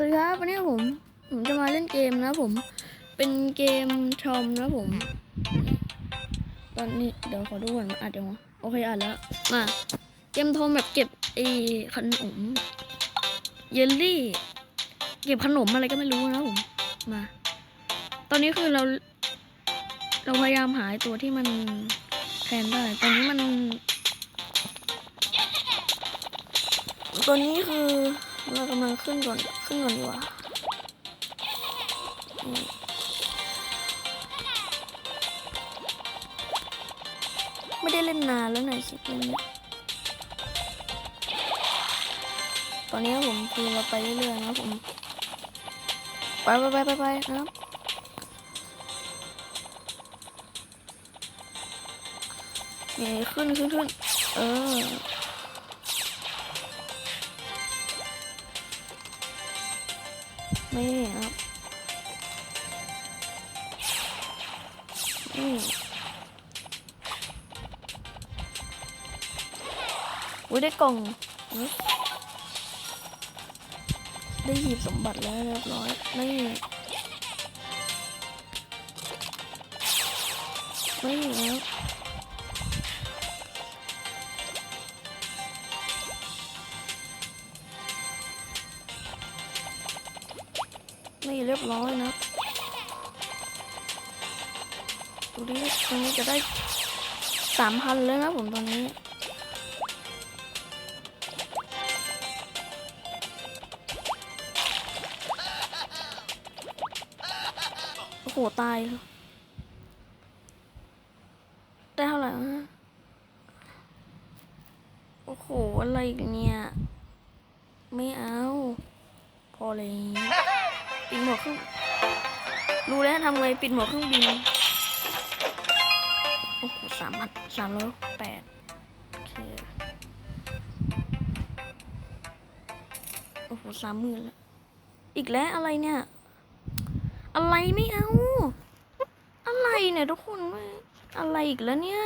สวัสดีครับวันนี้ผม ผมจะมาเล่นเกมนะผม เป็นเกมทอมนะผม ตอนนี้เดี๋ยวขอดูก่อนมาอัดยังวะโอเคอัดแล้ว มา เกมทอมแบบเก็บไอ้ขนมเยลลี่ เก็บขนมอะไรก็ไม่รู้นะผม มา ตอนนี้คือเรา เราพยายามหาตัวที่มันแทนได้ ตอนนี้มัน ตัวนี้คือ เรากำลังขึ้นก่อนขึ้นก่อนดีกว่าอืมไม่ได้เล่นนานแล้วไหนสิเกมนี้ตอนนี้ผมคือเราไปเรื่อยๆนะผม ไปไปไปไปไปนะครับนี่ขึ้นขึ้นขึ้นเออ นี่ครับนี่อุ้ยได้กล่อง ได้หยิบสมบัติแล้วเรียบร้อย นี่นี่ครับ นี่เรียบร้อยนะดูดิตรงนี้จะได้สามพันเลยนะผมตอนนี้ โอ้โห ตายเลย ปิดหมวกเครื่องบิน โอ้โหสามพันสามร้อยแปดโอเค โอ้โหสามหมื่นล้วอีกแล้วอะไรเนี่ย อะไรไม่เอา อะไรเนี่ยทุกคนอะไรอีกแล้วเนี่ย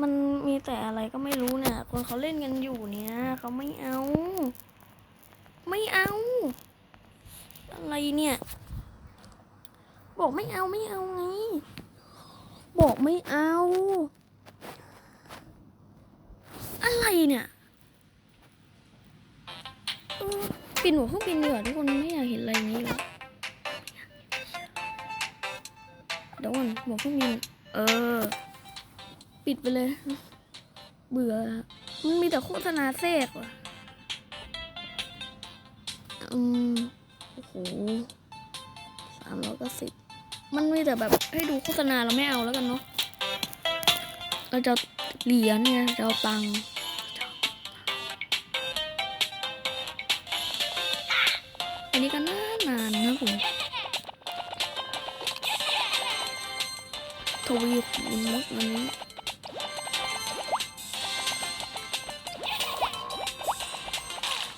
มันมีแต่อะไรก็ไม่รู้เนี่ย คนเขาเล่นกันอยู่เนี่ยเขาไม่เอา ไม่เอา อะไรเนี่ย บอกไม่เอาไม่เอาไง บอกไม่เอา อะไรเนี่ยปิดหัวเครื่องบินดีกว่าทุกคนไม่อยากเห็นอะไรอย่างนี้แล้วเดี๋ยวก่อนหัวเครื่องบินเออ ปิดไปเลย เบื่อมันมีแต่โฆษณาแทรกว่ะอืมโอ้โหสามร้อยเก้าสิบ มันมีแต่แบบให้ดูโฆษณาเราไม่เอาแล้วกันเนาะเราจะเหรียญเนี่ยจะเอาตังค์อันนี้ก็นานนานนะผมทวีคูณมุกอันนี้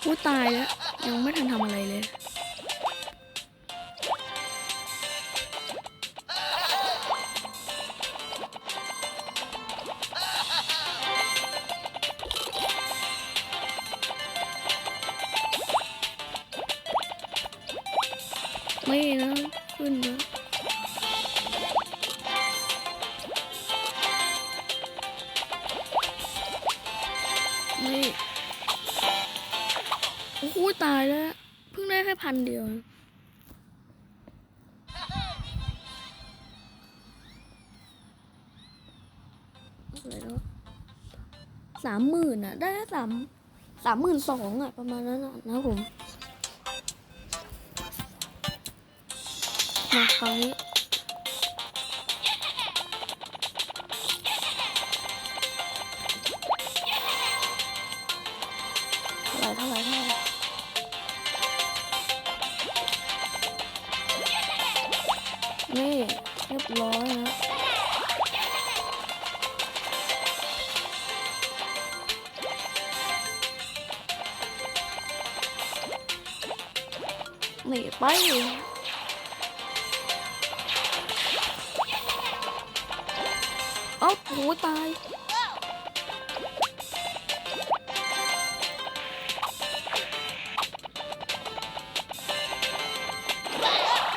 อู้ตายแล้ว ยังไม่ทันทำอะไร ไม่นะขึ้นนะไม่โอ้โหตายแล้ว เพิ่งได้แค่พันเดียวอะไรแล้วสามหมื่นอะ ได้แค่สามสามหมื่นสองอะ ประมาณนั้นนะผม มาคราวนี้เท่าไหร่เท่าไหร่เท่าไหร่นี่เรียบร้อยนะนี่ไป อ้าโหตาย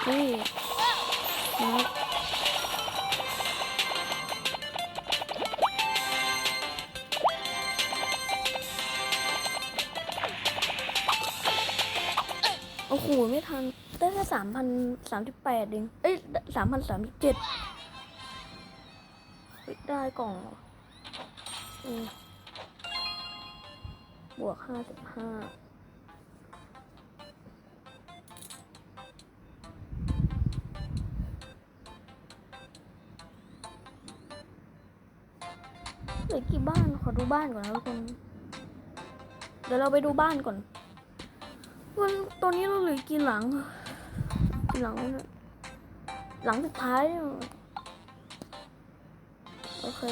นี่นะโอ้โห ไม่ทัน ได้แค่สามพันสามสิบแปดเอง เอ้ยสามพันสามสิบเจ็ด ได้กล่องบวกห้าสิบห้าเหลือกี่บ้าน ขอดูบ้านก่อนนะทุกคน เดี๋ยวเราไปดูบ้านก่อนวันตอนนี้เราเหลือกี่หลัง กี่หลัง หลังสุดท้ายเนี่ย อเค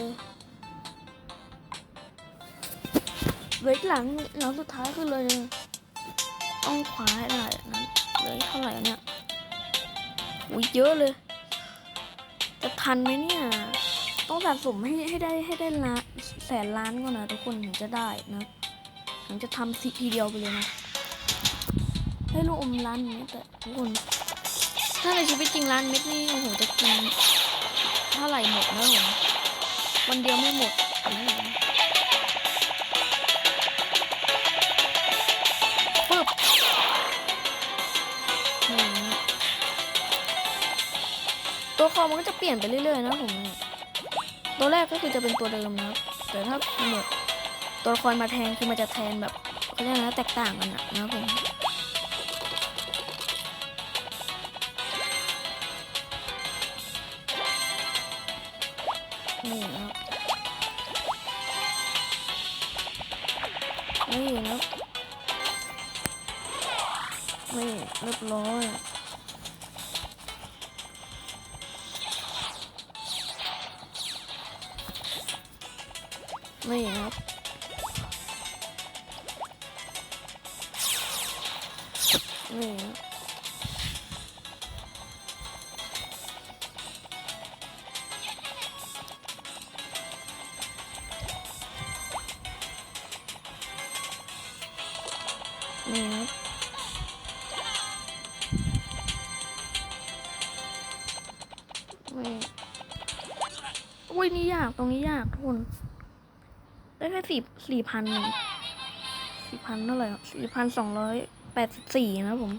เหลืออีกหลังหลังสุดท้ายคือเลยเนี่ยต้องขวาให้ได้นั้นเลือเท่าไหร่เนี่ยอุ้ยเยอะเลย จะทันไหมเนี่ย ต้องสะสมให้ให้ได้ให้ได้ละแสนล้านก่อนนะทุกคนถึงจะได้นะถึงจะทำสิทีเดียวไปเลยนะ ให้ลูกอมล้านเม็ดแต่ทุกคน ถ้าในชีวิตจริงล้านเม็ดนี่โอ้โหจะกินเท่าไหร่หมดนะผม วันเดียวไม่หมดปึ๊บตัวคอมันก็จะเปลี่ยนไปเรื่อยๆนะผมเนี่ยตัวแรกก็คือจะเป็นตัวเดิมนะแต่ถ้าหมดตัวละครมาแทนคือมันจะแทนแบบเขาเรียกอะไรนะแตกต่างกันนะผม นครับผมนี่นะครับนี่นะครับนี่เรียบร้อยนี่นครับ ยนี่ยากตรงนี้ยากทุกคนได้แค่สี่สี่พันสี่พันเท่าไหร่สี่พันสองร้อยแปดสิบสี่นะผม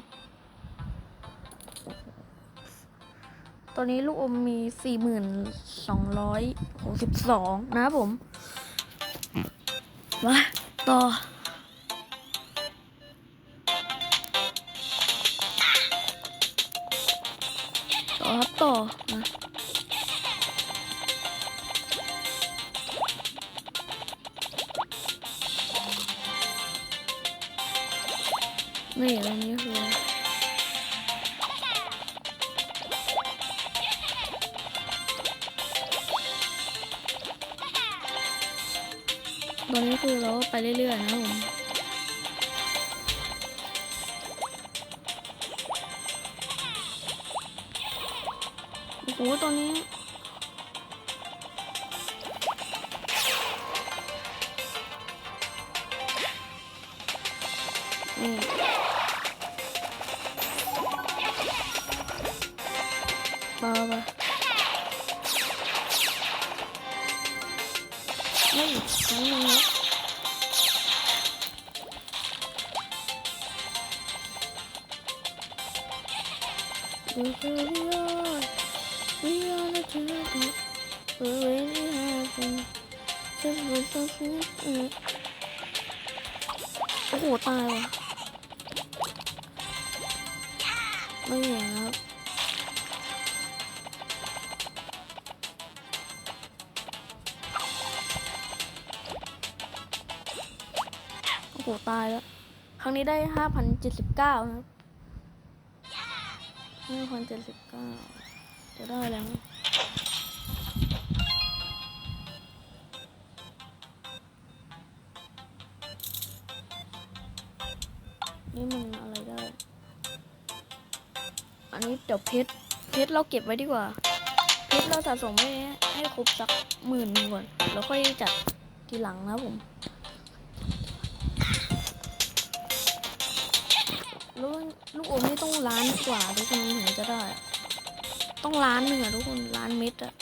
ตอนนี้ลูกอมมีสี่หมื่นสองร้อยหกสิบสองนะผมมาต่อต่อครับต่อมา ตอนนี้คือเราไปเรื่อยๆนะผมโอ้โหตอนนี้ ดูเธอไม่รอด We are the children, but when it happened, just was so simple. โอ้โหตายว่ะ ไม่เห็นครับโอ้โหตายแล้ว ครั้งนี้ได้ห้าพันเจ็ดสิบเก้านะครับ ห้าพันเจ็ดสิบเก้าจะได้แล้วนี่มันอะไรได้ อันนี้เดี๋ยวเพชร เพชรเราเก็บไว้ดีกว่า เพชรเราสะสมไว้ให้ครบสักหมื่นหนึ่งก่อน แล้วค่อยจัดทีหลังนะผม แล้วลูกอมนี่ต้องล้านกว่าทุกคนถึงจะได้ ต้องล้านหนึ่งอะทุกคนล้านเม็ดอะ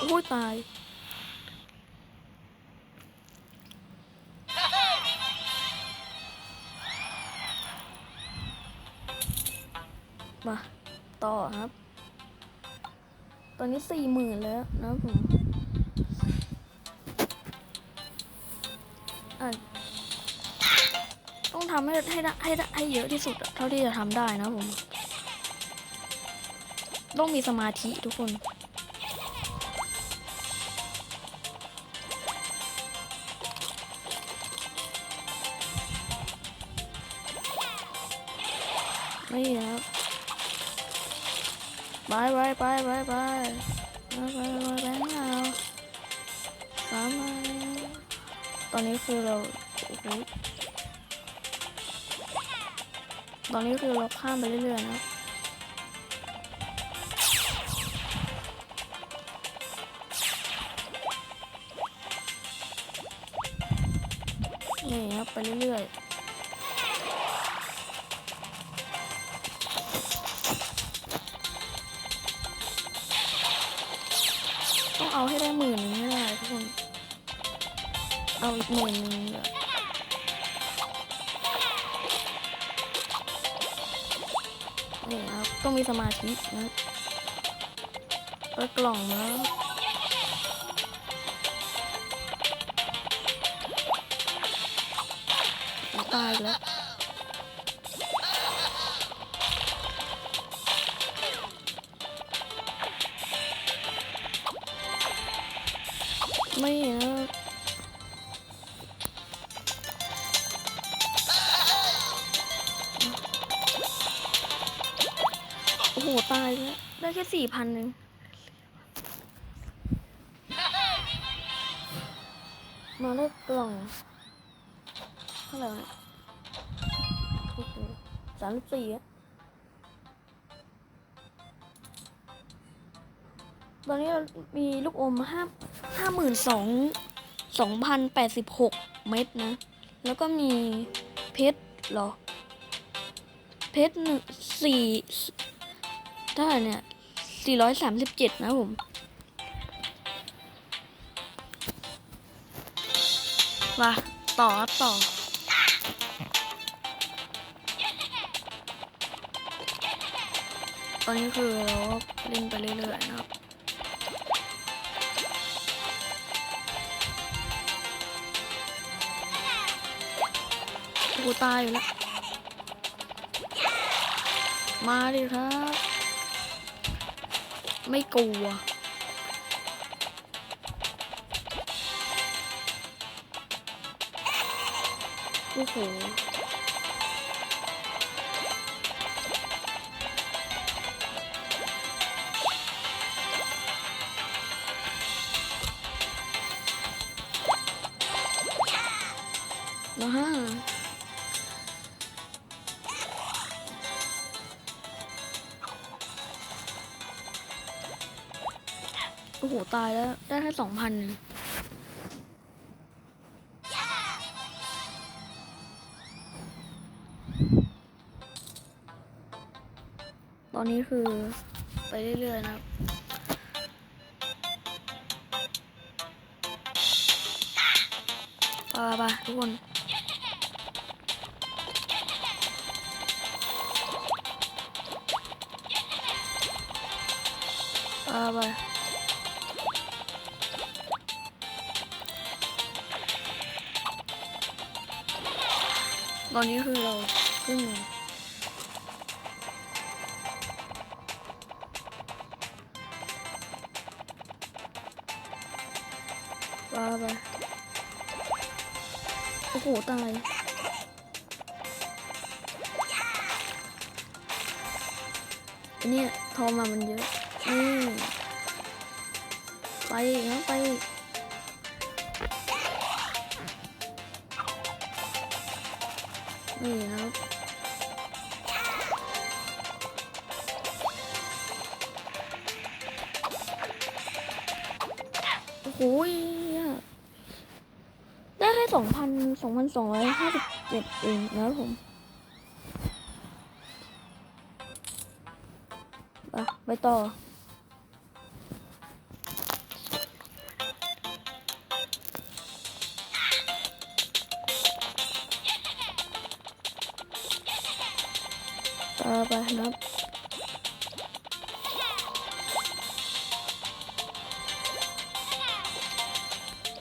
โอ้ยตายมาต่อครับ ตอนนี้สี่หมื่นแล้วนะผมต้องทำให้ให้ให้ให้เยอะที่สุดเท่าที่จะทำได้นะผม ต้องมีสมาธิทุกคน ไปไปไปไปไปไปไปไปไปเอาสามาตอนนี้คือเราโอ้โหตอนนี้คือเราข้ามไปเรื่อยๆนะนี่ครับไปเรื่อยๆ เปิดกล่องแล้วตายแล้วไม่นะโอ้โห ตายแล้ว ได้แค่สี่พันหนึ่งามสิบสี่อะตอนนี้เรามีลูกอมห้าห้าหมื่นสองสองพันแปดสิบหกเม็ดนะ แล้วก็มีเพชรหรอ เพชรหนึ่งสี่เท่าไหร่เนี่ยสี่ร้อยสามสิบเจ็ดนะผมมาต่อต่อ อนนี้คือเราเล่นไปเรื่อยๆนะครับกูตายอยู่แล้ว มาดิครับ ไม่กลัวโอ้โห ตายแล้ว ได้แค่สองพันตอนนี้คือไปเรื่อย ๆ นะครับไปไปๆทุกคนไปไป ตอนนี้คือเราขึ้นว้าไปโอ้โห ตายอันนี้ทอมามันเยอะนี่ไปอีกะไป นี่ครับโอ้โหได้แค่สองพันสองพันสองร้อยห้าสิบเจ็ดเองนะผมไปต่อ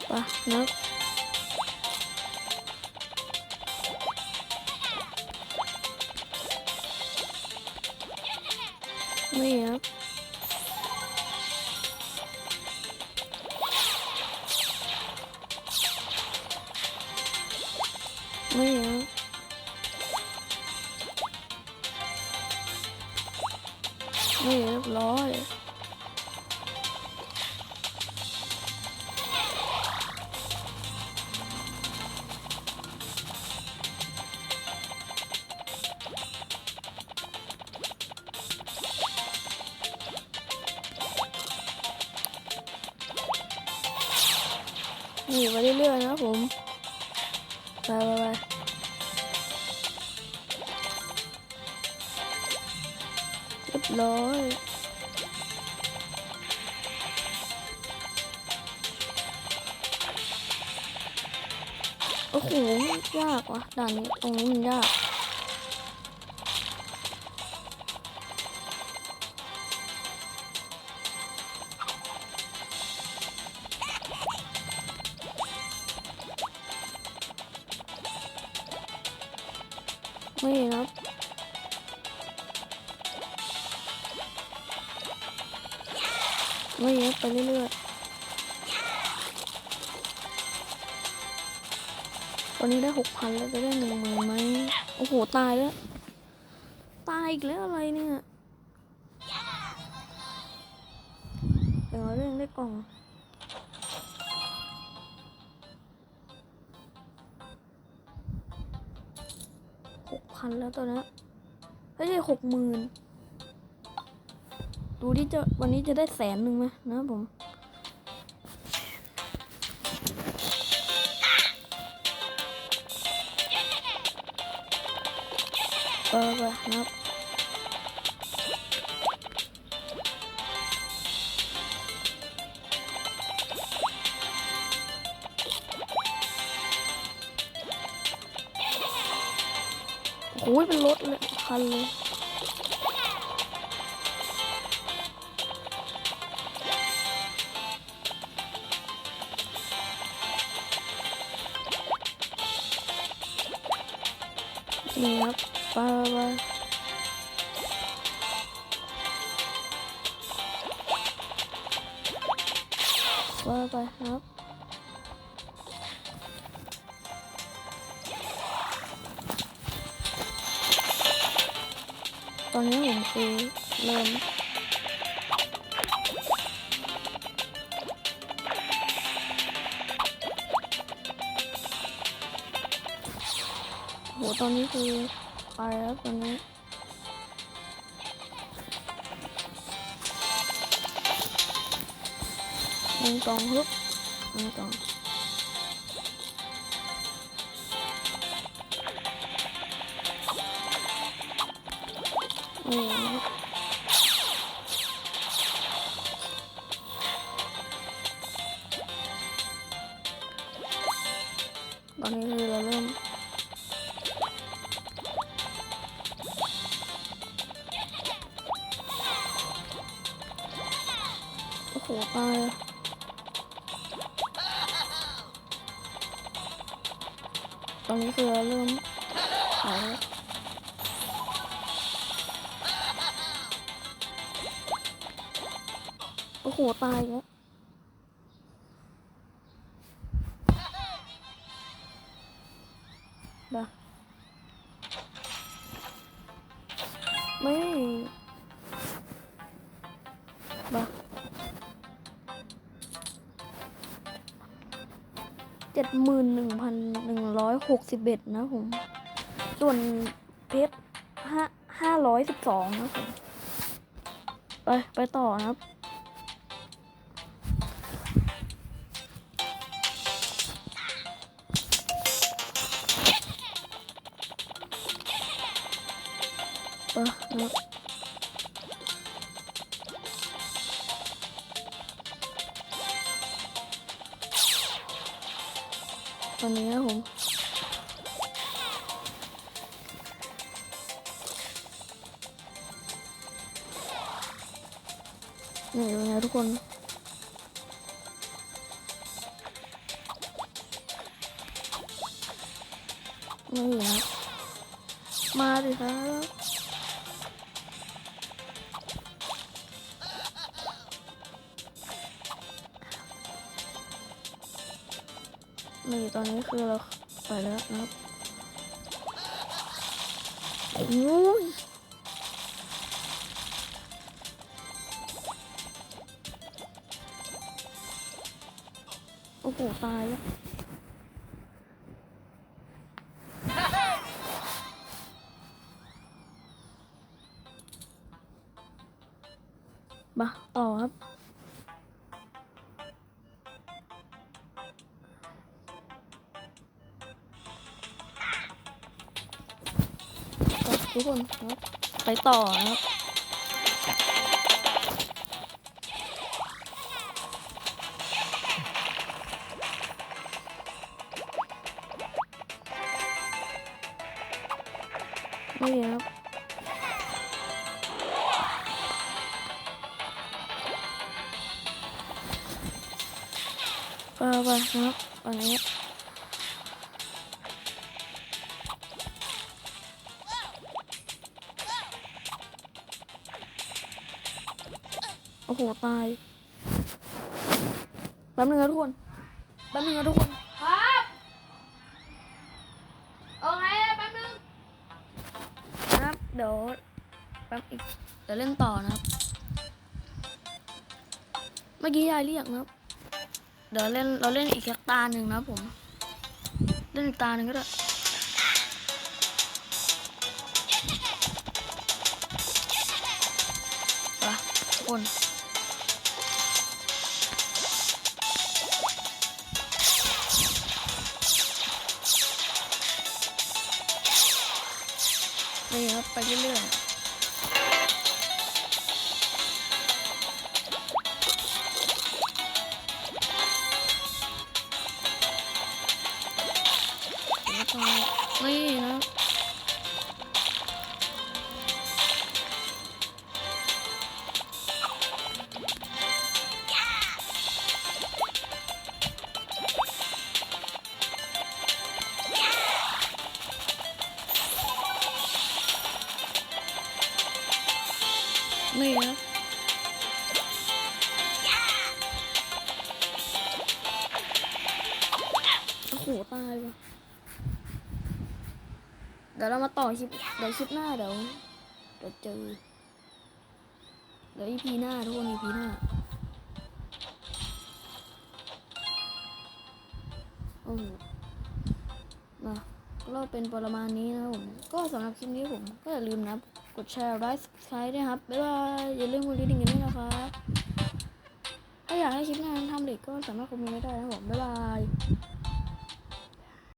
ไป นี่มาเรื่อยๆนะผมไปไปไปเรียบร้อยโอ้โหยากว่ะด่านนี้ตรงนี้มันยาก ๆตอนนี้ได้หกพันแล้วจะได้หนึ่งหมื่นไหมโอ้โห ตายแล้ว ตายอีกแล้วอะไรเนี่ยแต่เราเรื่องได้กล่องหกพันแล้วตอนนี้ไม่ใช่หกหมื่นดูที่จะวันนี้จะได้แสนหนึ่งไหมนะผม เออไปนะ ครับโอ้ยเป็นรถเลยคันเลยนี่ครับไปไปไปไปครับตอนนี้ผมคือเริ่มโหตอนนี้คือ ไปแล้วตอนนี้ ตอนนี้คือเริ่มหายโอ้โห ตายแล้ว หกสิบเอ็ดนะผม ส่วนเพชรห้าห้าร้อยสิบสองนะผม ไป ไปต่อนะครับ คนนี่ครับมาดิครับนี่ตอนนี้คือเราไปแล้วนะครับโอ้ย โอ้โหตายแล้วมาต่อครับ ทุกคนครับ ไปต่อนะครับ นี่ครับไปไปนะครับอันนี้โอ้โห ตาย แป๊บนึงนะทุกคน แป๊บนึงนะทุกคน เล่นต่อนะครับ เมื่อกี้ยายเรียกนะครับ เดี๋ยวเล่นเราเล่นอีกแค่ตาหนึ่งนะผม เล่นอีกตาหนึ่งก็ได้ไปทุกคน นี่นะโอ้โหตายว่ะเดี๋ยวเรามาต่อคลิปเดี๋ยวคลิปหน้าเดี๋ยวเดี๋ยวเจอเดี๋ยว EP หน้าทุกคน EP หน้าโอ้โหนะก็เป็นประมาณนี้นะผม ก็สำหรับคลิปนี้ผม ก็อย่าลืมนะ กดแชร์ไลค์ subscribe ด้วยครับ บ๊ายบาย อย่าลืมกดติดิ่งกันด้วยนะครับ ถ้าอยากให้คลิปหน้าทำเด็กก็สามารถคอมเมนต์ได้นะครับผมบ๊ายบาย